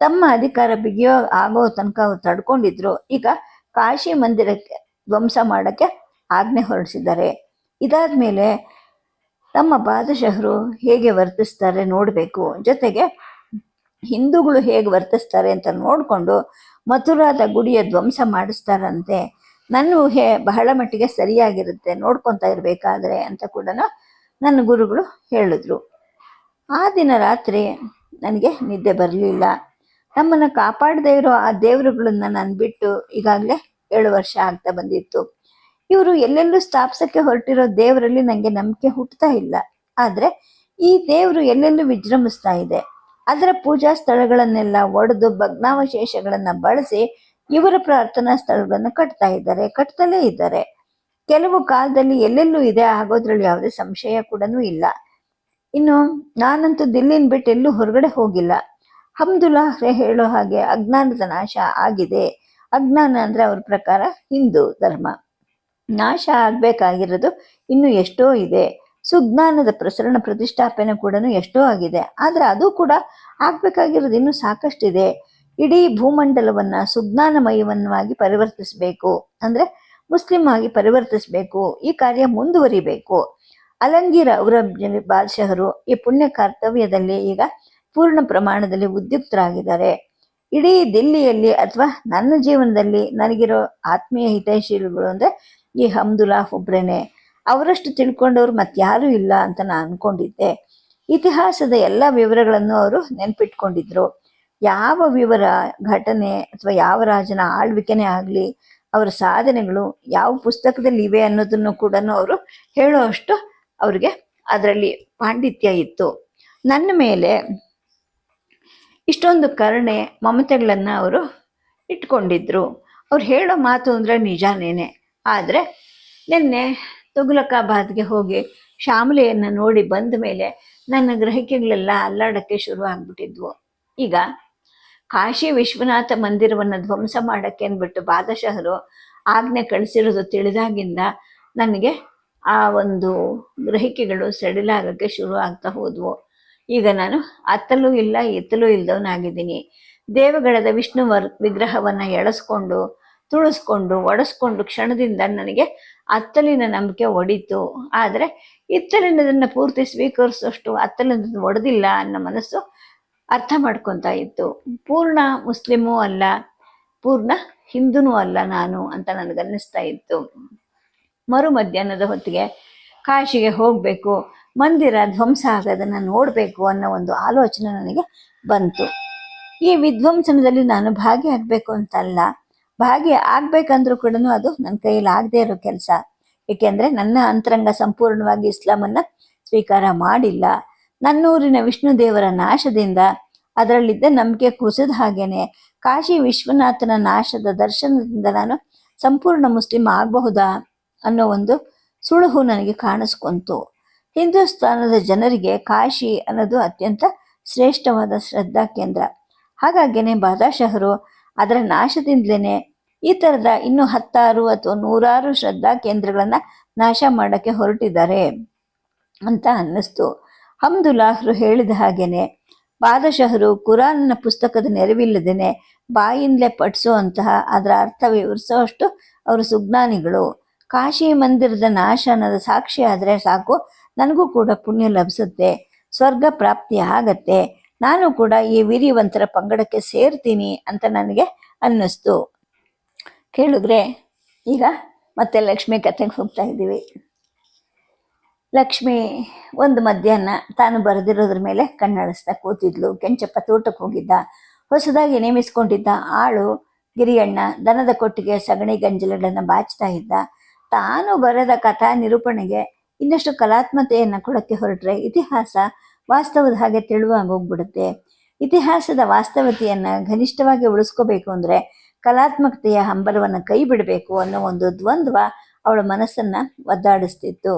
ತಮ್ಮ ಅಧಿಕಾರ ಬಿಗಿಯೋ ಆಗೋ ತನಕ ಅವ್ರು ತಡ್ಕೊಂಡಿದ್ರು. ಈಗ ಕಾಶಿ ಮಂದಿರಕ್ಕೆ ಧ್ವಂಸ ಮಾಡೋಕ್ಕೆ ಆಜ್ಞೆ ಹೊರಡಿಸಿದ್ದಾರೆ. ಇದಾದ್ಮೇಲೆ ತಮ್ಮ ಬಾದಶಹರು ಹೇಗೆ ವರ್ತಿಸ್ತಾರೆ ನೋಡಬೇಕು. ಜೊತೆಗೆ ಹಿಂದೂಗಳು ಹೇಗೆ ವರ್ತಿಸ್ತಾರೆ ಅಂತ ನೋಡಿಕೊಂಡು ಮಥುರಾದ ಗುಡಿಯ ಧ್ವಂಸ ಮಾಡಿಸ್ತಾರಂತೆ. ನನ್ನ ಊಹೆ ಬಹಳ ಮಟ್ಟಿಗೆ ಸರಿಯಾಗಿರುತ್ತೆ, ನೋಡ್ಕೊತಾ ಇರಬೇಕಾದ್ರೆ ಅಂತ ಕೂಡ ನನ್ನ ಗುರುಗಳು ಹೇಳಿದ್ರು. ಆ ದಿನ ರಾತ್ರಿ ನನಗೆ ನಿದ್ದೆ ಬರಲಿಲ್ಲ. ನಮ್ಮನ್ನು ಕಾಪಾಡದೇ ಇರೋ ಆ ದೇವರುಗಳನ್ನ ನಾನು ಬಿಟ್ಟು ಈಗಾಗಲೇ ಏಳು ವರ್ಷ ಆಗ್ತಾ ಬಂದಿತ್ತು. ಇವರು ಎಲ್ಲೆಲ್ಲೂ ಸ್ಥಾಪಿಸಕ್ಕೆ ಹೊರಟಿರೋ ದೇವರಲ್ಲಿ ನನಗೆ ನಂಬಿಕೆ ಹುಟ್ಟುತ್ತಾ ಇಲ್ಲ. ಆದರೆ ಈ ದೇವರು ಎಲ್ಲೆಲ್ಲೂ ವಿಜೃಂಭಿಸ್ತಾ ಇದೆ. ಅದರ ಪೂಜಾ ಸ್ಥಳಗಳನ್ನೆಲ್ಲ ಒಡೆದು ಭಗ್ನಾವಶೇಷಗಳನ್ನು ಬಳಸಿ ಇವರ ಪ್ರಾರ್ಥನಾ ಸ್ಥಳಗಳನ್ನು ಕಟ್ತಾ ಇದ್ದಾರೆ, ಕಟ್ತಲೇ ಇದ್ದಾರೆ. ಕೆಲವು ಕಾಲದಲ್ಲಿ ಎಲ್ಲೆಲ್ಲೂ ಇದೆ, ಆಗೋದ್ರಲ್ಲಿ ಯಾವುದೇ ಸಂಶಯ ಕೂಡ ಇಲ್ಲ. ಇನ್ನು ನಾನಂತೂ ದಿಲ್ಲಿನ ಬಿಟ್ಟು ಎಲ್ಲೂ ಹೊರಗಡೆ ಹೋಗಿಲ್ಲ. ಹಮ್ದುಲ್ಲಾಹ್ರೆ ಹೇಳೋ ಹಾಗೆ ಅಜ್ಞಾನದ ನಾಶ ಆಗಿದೆ. ಅಜ್ಞಾನ ಅಂದ್ರೆ ಅವ್ರ ಪ್ರಕಾರ ಹಿಂದೂ ಧರ್ಮ. ನಾಶ ಆಗ್ಬೇಕಾಗಿರೋದು ಇನ್ನು ಎಷ್ಟೋ ಇದೆ. ಸುಜ್ಞಾನದ ಪ್ರಸರಣ ಪ್ರತಿಷ್ಠಾಪನೆ ಕೂಡ ಎಷ್ಟೋ ಆಗಿದೆ. ಆದರೆ ಅದು ಕೂಡ ಆಗ್ಬೇಕಾಗಿರೋದು ಇನ್ನೂ ಸಾಕಷ್ಟಿದೆ. ಇಡೀ ಭೂಮಂಡಲವನ್ನ ಸುಜ್ಞಾನಮಯವನ್ನಾಗಿ ಪರಿವರ್ತಿಸಬೇಕು. ಅಂದ್ರೆ ಮುಸ್ಲಿಂ ಆಗಿ ಪರಿವರ್ತಿಸಬೇಕು. ಈ ಕಾರ್ಯ ಮುಂದುವರಿಬೇಕು. ಅಲಂಗೀರ ಔರಂಗ್ಜೇಬ್ ಬಾದಶಹರು ಈ ಪುಣ್ಯ ಕರ್ತವ್ಯದಲ್ಲಿ ಈಗ ಪೂರ್ಣ ಪ್ರಮಾಣದಲ್ಲಿ ಉದ್ಯುಕ್ತರಾಗಿದ್ದಾರೆ. ಇಡೀ ದಿಲ್ಲಿಯಲ್ಲಿ ಅಥವಾ ನನ್ನ ಜೀವನದಲ್ಲಿ ನನಗಿರೋ ಆತ್ಮೀಯ ಹಿತೈಷಿಗಳು ಅಂದ್ರೆ ಈ ಹಮ್ದುಲ್ಲಾ ಒಬ್ರೇನೆ ಅವರಷ್ಟು ತಿಳ್ಕೊಂಡವ್ರು ಮತ್ತಾರೂ ಇಲ್ಲ ಅಂತ ನಾನು ಅನ್ಕೊಂಡಿದ್ದೆ. ಇತಿಹಾಸದ ಎಲ್ಲ ವಿವರಗಳನ್ನು ಅವರು ನೆನ್ಪಿಟ್ಕೊಂಡಿದ್ರು. ಯಾವ ವಿವರ ಘಟನೆ ಅಥವಾ ಯಾವ ರಾಜನ ಆಳ್ವಿಕೆನೇ ಆಗಲಿ, ಅವರ ಸಾಧನೆಗಳು ಯಾವ ಪುಸ್ತಕದಲ್ಲಿ ಇವೆ ಅನ್ನೋದನ್ನು ಕೂಡ ಅವರು ಹೇಳೋಷ್ಟು ಅವ್ರಿಗೆ ಅದರಲ್ಲಿ ಪಾಂಡಿತ್ಯ ಇತ್ತು. ನನ್ನ ಮೇಲೆ ಇಷ್ಟೊಂದು ಕರುಣೆ, ಮಮತೆಗಳನ್ನು ಅವರು ಇಟ್ಕೊಂಡಿದ್ರು. ಅವ್ರು ಹೇಳೋ ಮಾತು ಅಂದರೆ ನಿಜಾನೇನೆ. ಆದರೆ ನಿನ್ನೆ ತುಘಲಕಾಬಾದ್ಗೆ ಹೋಗಿ ಶ್ಯಾಮಲೆಯನ್ನು ನೋಡಿ ಬಂದ ಮೇಲೆ ನನ್ನ ಗ್ರಹಿಕೆಗಳೆಲ್ಲ ಅಲ್ಲಾಡಕ್ಕೆ ಶುರು ಆಗ್ಬಿಟ್ಟಿದ್ವು. ಈಗ ಕಾಶಿ ವಿಶ್ವನಾಥ ಮಂದಿರವನ್ನು ಧ್ವಂಸ ಮಾಡಕ್ಕೆ ಅಂದ್ಬಿಟ್ಟು ಬಾದಶಹರು ಆಜ್ಞೆ ಕಳಿಸಿರೋದು ತಿಳಿದಾಗಿಂದ ನನಗೆ ಆ ಒಂದು ಗ್ರಹಿಕೆಗಳು ಸಡಿಲಾಗಕ್ಕೆ ಶುರು ಆಗ್ತಾ ಹೋದ್ವು. ಈಗ ನಾನು ಅತ್ತಲೂ ಇಲ್ಲ, ಎತ್ತಲೂ ಇಲ್ದವನಾಗಿದ್ದೀನಿ. ದೇವಗಡದ ವಿಷ್ಣು ವರ್, ವಿಗ್ರಹವನ್ನು ಎಳೆಸ್ಕೊಂಡು, ತುಳಿಸ್ಕೊಂಡು, ಒಡೆಸ್ಕೊಂಡು ಕ್ಷಣದಿಂದ ನನಗೆ ಅತ್ತಲಿನ ನಂಬಿಕೆ ಒಡಿತು. ಆದರೆ ಇತ್ತಲಿನದನ್ನು ಪೂರ್ತಿ ಸ್ವೀಕರಿಸೋಷ್ಟು ಅತ್ತಲಿನದನ್ನು ಒಡೆದಿಲ್ಲ ಅನ್ನೋ ಮನಸ್ಸು ಅರ್ಥ ಮಾಡ್ಕೊತಾ ಇತ್ತು. ಪೂರ್ಣ ಮುಸ್ಲಿಮೂ ಅಲ್ಲ, ಪೂರ್ಣ ಹಿಂದೂನೂ ಅಲ್ಲ ನಾನು ಅಂತ ನನಗನ್ನಿಸ್ತಾ ಇತ್ತು. ಮರು ಮಧ್ಯಾಹ್ನದ ಹೊತ್ತಿಗೆ ಕಾಶಿಗೆ ಹೋಗಬೇಕು, ಮಂದಿರ ಧ್ವಂಸ ಆಗೋದನ್ನು ನೋಡಬೇಕು ಅನ್ನೋ ಒಂದು ಆಲೋಚನೆ ನನಗೆ ಬಂತು. ಈ ವಿಧ್ವಂಸನದಲ್ಲಿ ನಾನು ಭಾಗಿಯಾಗಬೇಕು ಅಂತಲ್ಲ, ಭಾಗಿ ಆಗ್ಬೇಕಂದ್ರೂ ಕೂಡ ಅದು ನನ್ನ ಕೈಯಲ್ಲಿ ಆಗದೇ ಇರೋ ಕೆಲಸ. ಏಕೆಂದರೆ ನನ್ನ ಅಂತರಂಗ ಸಂಪೂರ್ಣವಾಗಿ ಇಸ್ಲಾಮನ್ನು ಸ್ವೀಕಾರ ಮಾಡಿಲ್ಲ. ನನ್ನೂರಿನ ವಿಷ್ಣು ದೇವರ ನಾಶದಿಂದ ಅದರಲ್ಲಿದ್ದ ನಂಬಿಕೆ ಕುಸಿದ ಹಾಗೇನೆ. ಕಾಶಿ ವಿಶ್ವನಾಥನ ನಾಶದ ದರ್ಶನದಿಂದ ನಾನು ಸಂಪೂರ್ಣ ಮುಸ್ಲಿಂ ಆಗಬಹುದಾ ಅನ್ನೋ ಒಂದು ಸುಳುಹು ನನಗೆ ಕಾಣಿಸ್ಕೊಂತು. ಹಿಂದೂಸ್ತಾನದ ಜನರಿಗೆ ಕಾಶಿ ಅನ್ನೋದು ಅತ್ಯಂತ ಶ್ರೇಷ್ಠವಾದ ಶ್ರದ್ಧಾ ಕೇಂದ್ರ. ಹಾಗಾಗಿನೇ ಬಾದಾಶಹರು ಅದರ ನಾಶದಿಂದಲೇ ಈ ಥರದ ಇನ್ನೂ ಹತ್ತಾರು ಅಥವಾ ನೂರಾರು ಶ್ರದ್ಧಾ ಕೇಂದ್ರಗಳನ್ನು ನಾಶ ಮಾಡೋಕ್ಕೆ ಹೊರಟಿದ್ದಾರೆ ಅಂತ ಅನ್ನಿಸ್ತು. ಹಮ್ದುಲ್ಲಾಹ್ರು ಹೇಳಿದ ಹಾಗೇನೆ ಬಾದಶಹರು ಕುರಾನ್ನ ಪುಸ್ತಕದ ನೆರವಿಲ್ಲದೇನೆ ಬಾಯಿಂದಲೇ ಪಠಿಸುವಂತಹ ಅದರ ಅರ್ಥ ವಿವರಿಸುವಷ್ಟು ಅವರು ಸುಜ್ಞಾನಿಗಳು. ಕಾಶಿ ಮಂದಿರದ ನಾಶನದ ಸಾಕ್ಷಿ ಆದರೆ ಸಾಕು, ನನಗೂ ಕೂಡ ಪುಣ್ಯ ಲಭಿಸುತ್ತೆ, ಸ್ವರ್ಗ ಪ್ರಾಪ್ತಿ ಆಗತ್ತೆ, ನಾನು ಕೂಡ ಈ ವೀರ್ಯವಂತರ ಪಂಗಡಕ್ಕೆ ಸೇರ್ತೀನಿ ಅಂತ ನನಗೆ ಅನ್ನಿಸ್ತು. ಕೇಳಿದ್ರೆ ಈಗ ಮತ್ತೆ ಲಕ್ಷ್ಮಿ ಕಥೆಗೆ ಹೋಗ್ತಾ ಇದ್ದೀವಿ. ಲಕ್ಷ್ಮಿ ಒಂದು ಮಧ್ಯಾಹ್ನ ತಾನು ಬರೆದಿರೋದ್ರ ಮೇಲೆ ಕಣ್ಣಡಿಸ್ತಾ ಕೂತಿದ್ಲು. ಕೆಂಚಪ್ಪ ತೋಟಕ್ಕೆ ಹೋಗಿದ್ದ. ಹೊಸದಾಗಿ ನೇಮಿಸ್ಕೊಂಡಿದ್ದ ಆಳು ಗಿರಿಯಣ್ಣ ದನದ ಕೊಟ್ಟಿಗೆ ಸಗಣಿ ಗಂಜಲಗಳನ್ನು ಬಾಚ್ತಾ ಇದ್ದ. ತಾನು ಬರೆದ ಕಥಾ ನಿರೂಪಣೆಗೆ ಇನ್ನಷ್ಟು ಕಲಾತ್ಮತೆಯನ್ನು ಕೊಡಕ್ಕೆ ಹೊರಟ್ರೆ ಇತಿಹಾಸ ವಾಸ್ತವದ ಹಾಗೆ ತೆಳುವಾಗಿ ಹೋಗ್ಬಿಡುತ್ತೆ. ಇತಿಹಾಸದ ವಾಸ್ತವತೆಯನ್ನು ಘನಿಷ್ಠವಾಗಿ ಉಳಿಸ್ಕೋಬೇಕು ಅಂದರೆ ಕಲಾತ್ಮಕತೆಯ ಹಂಬಲವನ್ನು ಕೈ ಬಿಡಬೇಕು ಅನ್ನೋ ಒಂದು ದ್ವಂದ್ವ ಅವಳ ಮನಸ್ಸನ್ನು ಒದ್ದಾಡಿಸ್ತಿತ್ತು.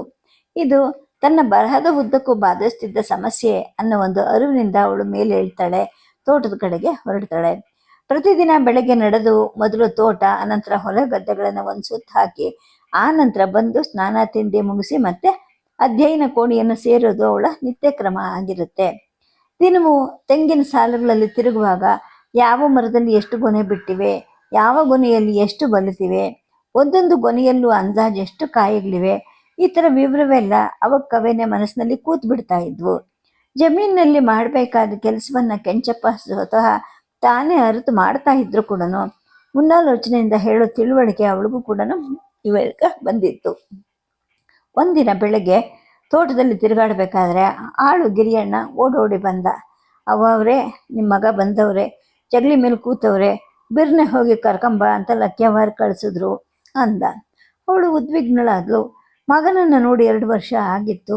ಇದು ತನ್ನ ಬರಹದ ಉದ್ದಕ್ಕೂ ಬಾಧಿಸ್ತಿದ್ದ ಸಮಸ್ಯೆ ಅನ್ನೋ ಒಂದು ಅರಿವಿನಿಂದ ಅವಳು ಮೇಲೆ ಹೇಳ್ತಾಳೆ, ತೋಟದ ಕಡೆಗೆ ಹೊರಡ್ತಾಳೆ. ಪ್ರತಿದಿನ ಬೆಳಗ್ಗೆ ನಡೆದು ಮೊದಲು ತೋಟ, ಅನಂತರ ಹೊಲ ಗದ್ದೆಗಳನ್ನು ಒಂದು ಸುತ್ತ ಹಾಕಿ ಆ ನಂತರ ಬಂದು ಸ್ನಾನ ತಿಂಡಿ ಮುಗಿಸಿ ಮತ್ತೆ ಅಧ್ಯಯನ ಕೋಣೆಯನ್ನು ಸೇರೋದು ಅವಳ ನಿತ್ಯ ಕ್ರಮ ಆಗಿರುತ್ತೆ. ದಿನವೂ ತೆಂಗಿನ ಸಾಲುಗಳಲ್ಲಿ ತಿರುಗುವಾಗ ಯಾವ ಮರದಲ್ಲಿ ಎಷ್ಟು ಗೊನೆ ಬಿಟ್ಟಿವೆ, ಯಾವ ಗೊನೆಯಲ್ಲಿ ಎಷ್ಟು ಬಲಿತಿವೆ, ಒಂದೊಂದು ಗೊನೆಯಲ್ಲೂ ಅಂದಾಜು ಎಷ್ಟು ಕಾಯಿಗಳಿವೆ ಈ ಥರ ವಿವರವೆಲ್ಲ ಅವಕ್ಕವೇನೆ ಮನಸ್ಸಿನಲ್ಲಿ ಕೂತ್ ಬಿಡ್ತಾ ಇದ್ವು. ಜಮೀನಿನಲ್ಲಿ ಮಾಡಬೇಕಾದ ಕೆಲಸವನ್ನ ಕೆಂಚಪ್ಪ ಸ್ವತಃ ತಾನೇ ಅರಿತು ಮಾಡ್ತಾ ಇದ್ರು ಕೂಡ ಮುನ್ನಾಲೋಚನೆಯಿಂದ ಹೇಳೋ ತಿಳುವಳಿಕೆ ಅವಳಿಗೂ ಕೂಡ ಇವಾಗ ಬಂದಿತ್ತು. ಒಂದಿನ ಬೆಳಗ್ಗೆ ತೋಟದಲ್ಲಿ ತಿರುಗಾಡಬೇಕಾದ್ರೆ ಆಳು ಗಿರಿಯಣ್ಣ ಓಡೋಡಿ ಬಂದ. ಅವರೇ ನಿಮ್ಮ ಮಗ ಬಂದವ್ರೆ, ಜಗಲಿ ಮೇಲೆ ಕೂತವ್ರೆ, ಬಿರ್ನೆ ಹೋಗಿ ಕರ್ಕೊಂಬ ಅಂತ ಲಕ್ಯವಾರ ಕಳಿಸಿದ್ರು ಅಂದ. ಅವಳು ಉದ್ವಿಗ್ನಳಾದ್ಲು. ಮಗನನ್ನು ನೋಡಿ ಎರಡು ವರ್ಷ ಆಗಿತ್ತು.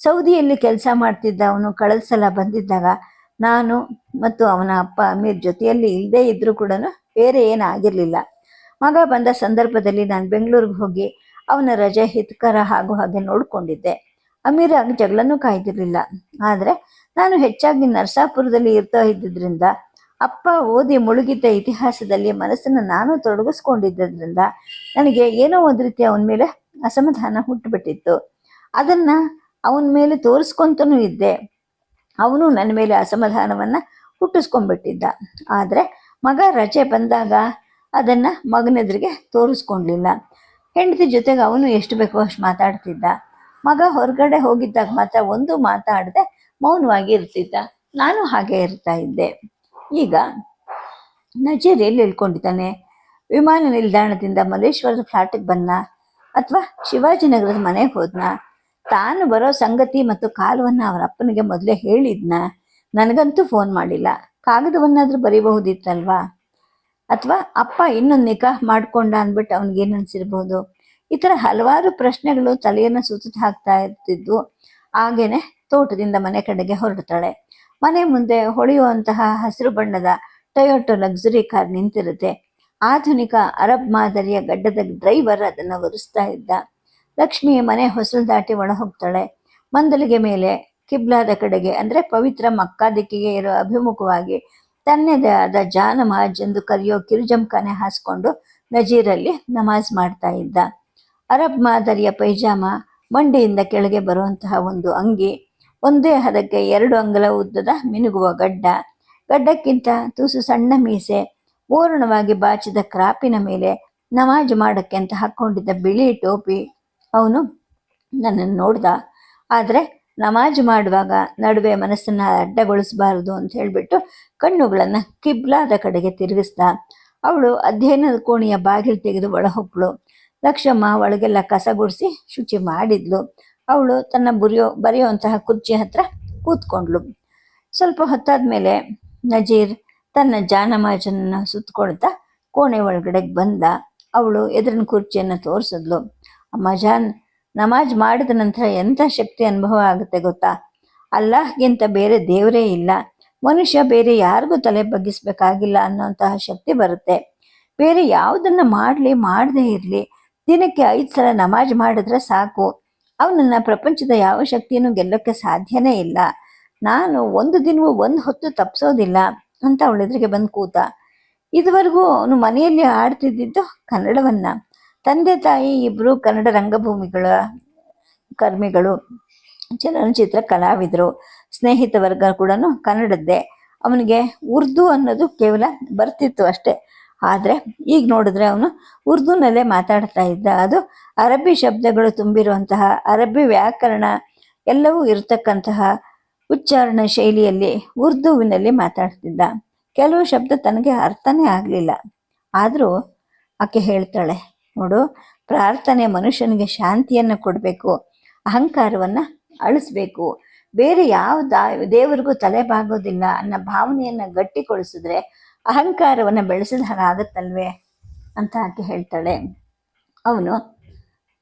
ಸೌದಿಯಲ್ಲಿ ಕೆಲಸ ಮಾಡ್ತಿದ್ದ ಅವನು ಕಳೆದ ಸಲ ಬಂದಿದ್ದಾಗ ನಾನು ಮತ್ತು ಅವನ ಅಪ್ಪ ಅಮೀರ್ ಜೊತೆಯಲ್ಲಿ ಇಲ್ಲದೇ ಇದ್ದರೂ ಕೂಡ ಬೇರೆ ಏನಾಗಿರಲಿಲ್ಲ ಮಗ ಬಂದ ಸಂದರ್ಭದಲ್ಲಿ ನಾನು ಬೆಂಗಳೂರಿಗೆ ಹೋಗಿ ಅವನ ರಜೆ ಹಿತಕರ ಹಾಗೂ ಹಾಗೆ ನೋಡಿಕೊಂಡಿದ್ದೆ. ಅಮೀರ್ ಆಗ ಜಗಳನೂ ಕಾಯ್ದಿರಲಿಲ್ಲ. ಆದರೆ ನಾನು ಹೆಚ್ಚಾಗಿ ನರಸಾಪುರದಲ್ಲಿ ಇರ್ತಾ ಇದ್ದಿದ್ದರಿಂದ ಅಪ್ಪ ಓದಿ ಮುಳುಗಿದ್ದ ಇತಿಹಾಸದಲ್ಲಿ ಮನಸ್ಸನ್ನು ನಾನು ತೊಡಗಿಸ್ಕೊಂಡಿದ್ದರಿಂದ ನನಗೆ ಏನೋ ಒಂದು ರೀತಿ ಅವನ ಮೇಲೆ ಅಸಮಾಧಾನ ಹುಟ್ಟುಬಿಟ್ಟಿತ್ತು. ಅದನ್ನ ಅವನ ಮೇಲೆ ತೋರಿಸ್ಕೊಂತನೂ ಇದ್ದೆ. ಅವನು ನನ್ನ ಮೇಲೆ ಅಸಮಾಧಾನವನ್ನು ಹುಟ್ಟಿಸ್ಕೊಂಡ್ಬಿಟ್ಟಿದ್ದ. ಆದರೆ ಮಗ ರಜೆ ಬಂದಾಗ ಅದನ್ನ ಮಗನೆದುರಿಗೆ ತೋರಿಸ್ಕೊಂಡ್ಲಿಲ್ಲ. ಹೆಂಡತಿ ಜೊತೆಗೆ ಅವನು ಎಷ್ಟು ಬೇಕೋ ಅಷ್ಟು ಮಾತಾಡ್ತಿದ್ದ. ಮಗ ಹೊರಗಡೆ ಹೋಗಿದ್ದಾಗ ಮಾತ್ರ ಒಂದು ಮಾತಾಡದೆ ಮೌನವಾಗಿ ಇರ್ತಿದ್ದ. ನಾನು ಹಾಗೆ ಇರ್ತಾ ಇದ್ದೆ. ಈಗ ನಜೀರ್ ಎಲ್ಲಿ ವಿಮಾನ ನಿಲ್ದಾಣದಿಂದ ಮಲ್ಲೇಶ್ವರದ ಫ್ಲಾಟಿಗೆ ಬಂದ. ಅಥವಾ ಶಿವಾಜಿನಗರದ ಮನೆಗೆ ಹೋದ್ನ? ತಾನು ಬರೋ ಸಂಗತಿ ಮತ್ತು ಕಾಲವನ್ನ ಅವರ ಅಪ್ಪನಿಗೆ ಮೊದಲೇ ಹೇಳಿದ್ನ? ನನಗಂತೂ ಫೋನ್ ಮಾಡಿಲ್ಲ. ಕಾಗದವನ್ನಾದ್ರೂ ಬರೀಬಹುದಿತ್ತಲ್ವಾ? ಅಥವಾ ಅಪ್ಪ ಇನ್ನೊಂದು ನಿಕಾಹ್ ಮಾಡ್ಕೊಂಡ ಅಂದ್ಬಿಟ್ಟು ಅವನಿಗೇನು ಅನ್ಸಿರ್ಬೋದು? ಈ ಥರ ಹಲವಾರು ಪ್ರಶ್ನೆಗಳು ತಲೆಯನ್ನು ಸುತ್ತ ಹಾಕ್ತಾ ಇರ್ತಿದ್ವು ಹಾಗೇನೆ ತೋಟದಿಂದ ಮನೆ ಕಡೆಗೆ ಹೊರಡ್ತಾಳೆ. ಮನೆ ಮುಂದೆ ಹೊಳೆಯುವಂತಹ ಹಸಿರು ಬಣ್ಣದ ಟೊಯೋಟೋ ಲಕ್ಸುರಿ ಕಾರ್ ನಿಂತಿರುತ್ತೆ. ಆಧುನಿಕ ಅರಬ್ ಮಾದರಿಯ ಗಡ್ಡದ ಡ್ರೈವರ್ ಅದನ್ನು ಒರೆಸ್ತಾ ಇದ್ದ. ಲಕ್ಷ್ಮಿಯ ಮನೆ ಹೊಸಲು ದಾಟಿ ಒಳ ಹೋಗ್ತಾಳೆ ಮಂದಲಿಗೆ ಮೇಲೆ ಕಿಬ್ಲಾದ ಕಡೆಗೆ, ಅಂದರೆ ಪವಿತ್ರ ಮಕ್ಕಾ ದಿಕ್ಕಿಗೆ ಇರೋ ಅಭಿಮುಖವಾಗಿ ತನ್ನದೇ ಆದ ಜಾನಮಾಜ್ ಎಂದು ಕರೆಯೋ ಕಿರುಜಂಕಾನೆ ಹಾಸ್ಕೊಂಡು ನಜೀರಲ್ಲಿ ನಮಾಜ್ ಮಾಡ್ತಾ ಇದ್ದ. ಅರಬ್ ಮಾದರಿಯ ಪೈಜಾಮ ಮಂಡಿಯಿಂದ ಕೆಳಗೆ ಬರುವಂತಹ ಒಂದು ಅಂಗಿ, ಒಂದೇ ಹದಕ್ಕೆ ಎರಡು ಅಂಗಲ ಉದ್ದದ ಮಿನುಗುವ ಗಡ್ಡ. ಗಡ್ಡಕ್ಕಿಂತ ತುಸು ಸಣ್ಣ ಮೀಸೆ ಪೂರ್ಣವಾಗಿ ಬಾಚಿದ ಕ್ರಾಪಿನ ಮೇಲೆ ನಮಾಜ್ ಮಾಡಕ್ಕೆ ಅಂತ ಹಾಕೊಂಡಿದ್ದ ಬಿಳಿ ಟೋಪಿ. ಅವನು ನನ್ನನ್ನು ನೋಡ್ದ. ಆದರೆ ನಮಾಜ್ ಮಾಡುವಾಗ ನಡುವೆ ಮನಸ್ಸನ್ನ ಅಡ್ಡಗೊಳಿಸಬಾರದು ಅಂತ ಹೇಳಿಬಿಟ್ಟು ಕಣ್ಣುಗಳನ್ನು ಕಿಬ್ಲಾದ ಕಡೆಗೆ ತಿರುಗಿಸ್ದ. ಅವಳು ಅಧ್ಯಯನದ ಕೋಣೆಯ ಬಾಗಿಲು ತೆಗೆದು ಒಳಹೊಪ್ಪಳು ಲಕ್ಷಮ್ಮ ಒಳಗೆಲ್ಲ ಕಸ ಗುಡಿಸಿ ಶುಚಿ ಮಾಡಿದ್ಲು. ಅವಳು ತನ್ನ ಬುರಿಯೋ, ಬರೆಯುವಂತಹ ಕುರ್ಚಿ ಹತ್ರ ಕೂತ್ಕೊಂಡ್ಳು. ಸ್ವಲ್ಪ ಹೊತ್ತಾದ್ಮೇಲೆ ನಜೀರ್ ತನ್ನ ಜಾನಮಾಜನನ್ನ ಸುತ್ತಕೊಳ್ತಾ ಕೋಣೆ ಒಳಗಡೆಗೆ ಬಂದ. ಅವಳು ಎದುರಿನ ಕುರ್ಚಿಯನ್ನು ತೋರಿಸಿದ್ಲು. ಅಮ್ಮ ಜಾನ್, ನಮಾಜ್ ಮಾಡಿದ ನಂತರ ಎಂಥ ಶಕ್ತಿ ಅನುಭವ ಆಗುತ್ತೆ ಗೊತ್ತಾ? ಅಲ್ಲಾಹ್ಗಿಂತ ಬೇರೆ ದೇವರೇ ಇಲ್ಲ. ಮನುಷ್ಯ ಬೇರೆ ಯಾರಿಗೂ ತಲೆ ಬಗ್ಗಿಸ್ಬೇಕಾಗಿಲ್ಲ ಅನ್ನೋಂತಹ ಶಕ್ತಿ ಬರುತ್ತೆ. ಬೇರೆ ಯಾವುದನ್ನು ಮಾಡಲಿ, ಮಾಡದೇ ಇರಲಿ. ದಿನಕ್ಕೆ ಐದು ಸಲ ನಮಾಜ್ ಮಾಡಿದ್ರೆ ಸಾಕು. ಅವನನ್ನು ಪ್ರಪಂಚದ ಯಾವ ಶಕ್ತಿಯನ್ನು ಗೆಲ್ಲೋಕ್ಕೆ ಸಾಧ್ಯನೇ ಇಲ್ಲ. ನಾನು ಒಂದು ದಿನವೂ ಒಂದು ಹೊತ್ತು ತಪ್ಪಿಸೋದಿಲ್ಲ ಅಂತ ಅವಳ ಎದುರಿಗೆ ಬಂದು ಕೂತ, ಇದುವರೆಗೂ ಅವನು ಮನೆಯಲ್ಲಿ ಆಡ್ತಿದ್ದಿದ್ದು ಕನ್ನಡವನ್ನ. ತಂದೆ ತಾಯಿ ಇಬ್ಬರು ಕನ್ನಡ ರಂಗಭೂಮಿಗಳ ಕರ್ಮಿಗಳು, ಚಲನಚಿತ್ರ ಕಲಾವಿದರು, ಸ್ನೇಹಿತ ವರ್ಗ ಕೂಡ ಕನ್ನಡದ್ದೇ. ಅವನಿಗೆ ಉರ್ದು ಅನ್ನೋದು ಕೇವಲ ಬರ್ತಿತ್ತು ಅಷ್ಟೇ. ಆದರೆ ಈಗ ನೋಡಿದ್ರೆ ಅವನು ಉರ್ದುನಲ್ಲೇ ಮಾತಾಡ್ತಾ ಇದ್ದ. ಅದು ಅರಬ್ಬಿ ಶಬ್ದಗಳು ತುಂಬಿರುವಂತಹ, ಅರಬ್ಬಿ ವ್ಯಾಕರಣ ಎಲ್ಲವೂ ಇರತಕ್ಕಂತಹ ಉಚ್ಚಾರಣ ಶೈಲಿಯಲ್ಲಿ ಉರ್ದುವಿನಲ್ಲಿ ಮಾತಾಡ್ತಿದ್ದ. ಕೆಲವು ಶಬ್ದ ತನಗೆ ಅರ್ಥನೇ ಆಗಲಿಲ್ಲ. ಆದರೂ ಆಕೆ ಹೇಳ್ತಾಳೆ, ನೋಡು, ಪ್ರಾರ್ಥನೆ ಮನುಷ್ಯನಿಗೆ ಶಾಂತಿಯನ್ನು ಕೊಡಬೇಕು, ಅಹಂಕಾರವನ್ನು ಅಳಿಸ್ಬೇಕು. ಬೇರೆ ಯಾವ ದಾ, ದೇವರಿಗೂ ತಲೆ ಬಾಗೋದಿಲ್ಲ ಅನ್ನೋ ಭಾವನೆಯನ್ನು ಗಟ್ಟಿಗೊಳಿಸಿದ್ರೆ ಅಹಂಕಾರವನ್ನು ಬೆಳೆಸಿದ ಹಾಗಾಗತ್ತಲ್ವೇ ಅಂತ ಆಕೆ ಹೇಳ್ತಾಳೆ. ಅವನು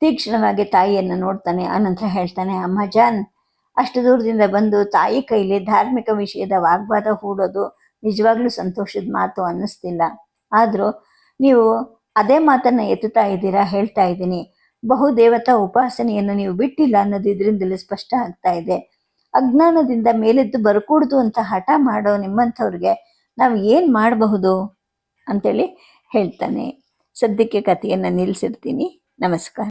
ತೀಕ್ಷ್ಣವಾಗಿ ತಾಯಿಯನ್ನು ನೋಡ್ತಾನೆ ಆನಂತರ ಹೇಳ್ತಾನೆ, ಅಮ್ಮ, ಜಾನ್ ಅಷ್ಟು ದೂರದಿಂದ ಬಂದು ತಾಯಿ ಕೈಲಿ ಧಾರ್ಮಿಕ ವಿಷಯದ ವಾಗ್ವಾದ ಹೂಡೋದು ನಿಜವಾಗ್ಲೂ ಸಂತೋಷದ ಮಾತು ಅನ್ನಿಸ್ತಿಲ್ಲ. ಆದರೂ ನೀವು ಅದೇ ಮಾತನ್ನು ಎತ್ತುತ್ತಾ ಇದ್ದೀರಾ ಹೇಳ್ತಾ ಇದ್ದೀನಿ. ಬಹುದೇವತಾ ಉಪಾಸನೆಯನ್ನು ನೀವು ಬಿಟ್ಟಿಲ್ಲ ಅನ್ನೋದು ಇದರಿಂದಲೇ ಸ್ಪಷ್ಟ ಆಗ್ತಾ ಇದೆ. ಅಜ್ಞಾನದಿಂದ ಮೇಲೆದ್ದು ಬರಕೂಡ್ದು ಅಂತ ಹಠ ಮಾಡೋ ನಿಮ್ಮಂಥವ್ರಿಗೆ ನಾವು ಏನು ಮಾಡಬಹುದು ಅಂತೇಳಿ ಹೇಳ್ತಾನೆ. ಸದ್ಯಕ್ಕೆ ಕಥೆಯನ್ನು ನಿಲ್ಲಿಸಿರ್ತೀನಿ ನಮಸ್ಕಾರ.